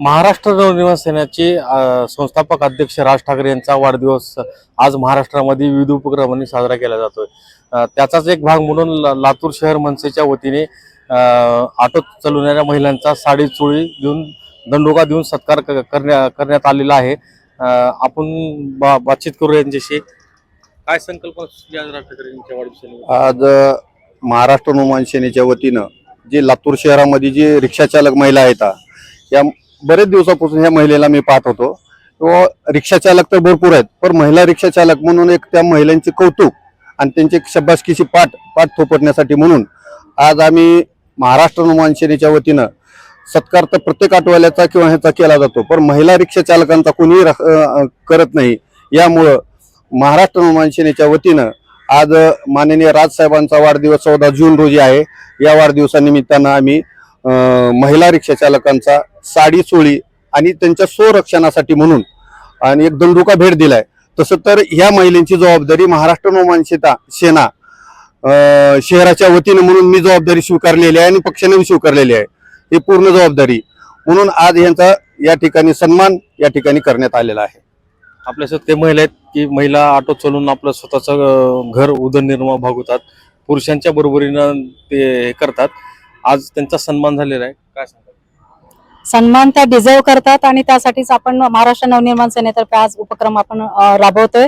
महाराष्ट्र नवनिर्माण सेनेचे संस्थापक अध्यक्ष राज ठाकरे यांचा वाढदिवस आज महाराष्ट्रामध्ये विविध उपक्रमांनी साजरा केला जातोय. त्याचाच एक भाग म्हणून ला- लातूर शहर मनसेच्या वतीने ऑटो चालवणाऱ्या महिलांचा साडी चोळी देऊन दंडोका देऊन सत्कार क- करण्या करण्यात आलेला आहे. आपण बा- बातचीत करू यांच्याशी. काय आज राज ठाकरे यांच्या वाढदिवसानिमित्त? आज महाराष्ट्र नोमान सेनेच्या वतीनं जे लातूर शहरामध्ये जे रिक्षा चालक महिला आहेत या बरेच दिवसापासून ह्या महिलेला मी पाहत होतो. व रिक्षा चालक तर भरपूर आहेत पण महिला रिक्षा चालक म्हणून एक त्या महिलांचे कौतुक आणि त्यांची शब्बासकीची पाठ पाठ थोपटण्यासाठी म्हणून आज आम्ही महाराष्ट्र नोमान सेनेच्या वतीनं सत्कार तर प्रत्येक आठवड्याचा किंवा ह्याचा केला जातो पण महिला रिक्षा चालकांचा कोणीही करत नाही. यामुळं महाराष्ट्र नोमान सेनेच्या वतीनं आज माननीय राजसाहेबांचा वाढदिवस चौदा जून रोजी आहे. या वाढदिवसानिमित्तानं आम्ही महिला रिक्षा चालकांचा साडी चोळी आणि त्यांच्या स्वरक्षणासाठी म्हणून. आणि एक दंडुका भेट दिलाय. तसं तर ह्या महिलांची जबाबदारी महाराष्ट्र नोमान सेना शहराच्या वतीनं म्हणून मी जबाबदारी स्वीकारलेली आहे आणि पक्षाने स्वीकारलेली आहे. ही पूर्ण जबाबदारी. म्हणून आज यांचा या ठिकाणी सन्मान या ठिकाणी करण्यात आलेला आहे. आपल्यासोबत ते महिला आहेत की महिला ऑटो चालवून आपलं स्वतःचं घर उदरनिर्वाह भागवतात. पुरुषांच्या बरोबरीनं ते हे करतात. आज त्यांचा सन्मान झालेला आहे. काय सांगतात सन्मान त्या डिझर्व करतात आणि त्यासाठीच आपण महाराष्ट्र नवनिर्माण सेनेतर्फे आज उपक्रम आपण राबवतोय.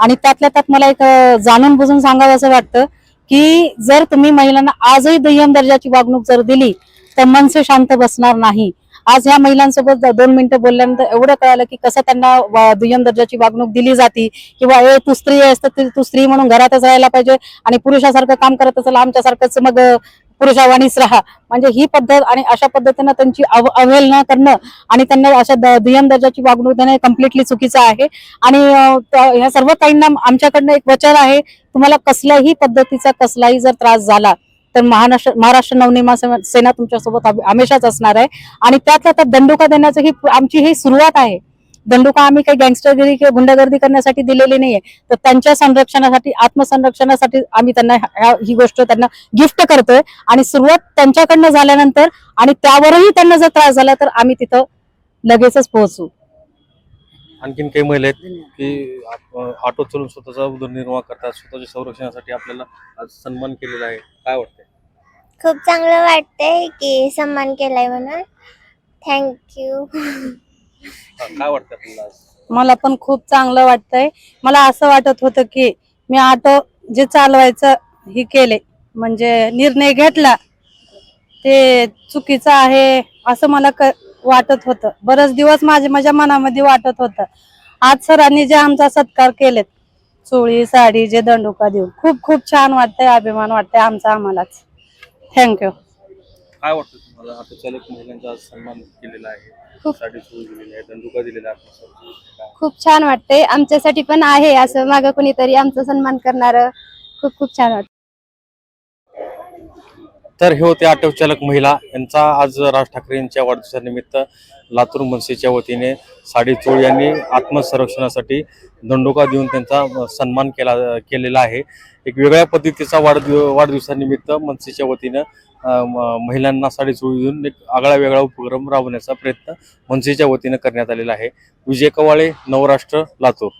आणि त्यातल्या त्यात मला एक जाणून बुजून सांगावं असं वाटतं की जर तुम्ही महिलांना आजही दुय्यम दर्जाची वागणूक जर दिली तर मनसे शांत बसणार नाही. आज ह्या महिलांसोबत दोन मिनिटं बोलल्यानंतर एवढं कळालं की कसं त्यांना दुय्यम दर्जाची वागणूक दिली जाते किंवा ए तू स्त्री आहेस तर तू स्त्री म्हणून घरातच राहायला पाहिजे आणि पुरुषासारखं काम करत असेल आमच्यासारखंच मग पुरुषावानीच राहा. म्हणजे ही पद्धत आणि अशा पद्धतीनं त्यांची अव अवहेलना करणं आणि त्यांना अशा द- दुय्यम दर्जाची वागणूक देणं कम्प्लिटली चुकीचं आहे. आणि ह्या सर्व काहींना आमच्याकडनं एक वचन आहे. तुम्हाला कसल्याही पद्धतीचा कसलाही जर त्रास झाला तर महाराष्ट्र महाराष्ट्र नवनिर्माण सेना- सेना तुमच्यासोबत हमेशाच असणार आहे. आणि त्यातल्या त्यात दंडुका देण्याचं ही आमची ही सुरुवात आहे. दंडुका आम्ही काही गँगस्टरगिरी किंवा गुंडगर्दी करण्यासाठी दिलेली नाहीये. तर त्यांच्या संरक्षणासाठी आत्मसंरक्षणासाठी आम्ही त्यांना ही गोष्ट त्यांना गिफ्ट करतोय. आणि सुरुवात त्यांच्याकडनं झाल्यानंतर आणि त्यावरही त्यांना जर त्रास झाला तर आम्ही तिथं लगेचच पोहोचू. आणखीन काही महिला आहेत की ऑटो चालून स्वतःचा उदरनिर्वाह करतात स्वतःच्या संरक्षणासाठी आपल्याला आज सन्मान केलेला आहे. काय वाटतंय? खूप चांगलं वाटतंय की सन्मान केलाय म्हणून. थँक्यू काय वाटतं मला पण खूप चांगलं वाटतंय. मला असं वाटत होतं की मी ऑटो जे चालवायचं हे केले म्हणजे निर्णय घेतला ते चुकीचं आहे असं मला वाटत होतं. बरेच दिवस माझ्या माझ्या मनामध्ये वाटत होतं. आज सरांनी जे आमचा सत्कार केलेत चोळी साडी जे दंडुका देऊन खूप खूप छान वाटतंय अभिमान वाटतंय आमचा आम्हालाच. थँक्यू काय वाटतं तुम्हाला? ऑटो चालक महिलांचा आज सन्मान केलेला आहे खूप- साडी चोळी दिलेली आहे दंडुका दिलेला आहे आपल्या संरक्षणासाठी. काय? खूप छान वाटतंय. आमच्यासाठी पण आहे असं मागं कोणीतरी आमचा सन्मान करणार. खूप खूप छान वाटतं तर हे होते ऑटो चालक महिला. यांचा आज राज ठाकरे यांच्या वाढदिवसानिमित्त लातूर मनसेच्या वतीने साडी चोळी यांनी आत्मसंरक्षणासाठी दंडोका देऊन त्यांचा सन्मान केला केलेला आहे. एक वेगळ्या पद्धतीचा वाढदिव वाढदिवसानिमित्त मनसेच्या वतीनं महिलांना साडी चोळी देऊन एक आगळा वेगळा उपक्रम राबवण्याचा प्रयत्न मनसेच्या वतीनं करण्यात आलेला आहे. विजय कवाळे नवराष्ट्र लातूर.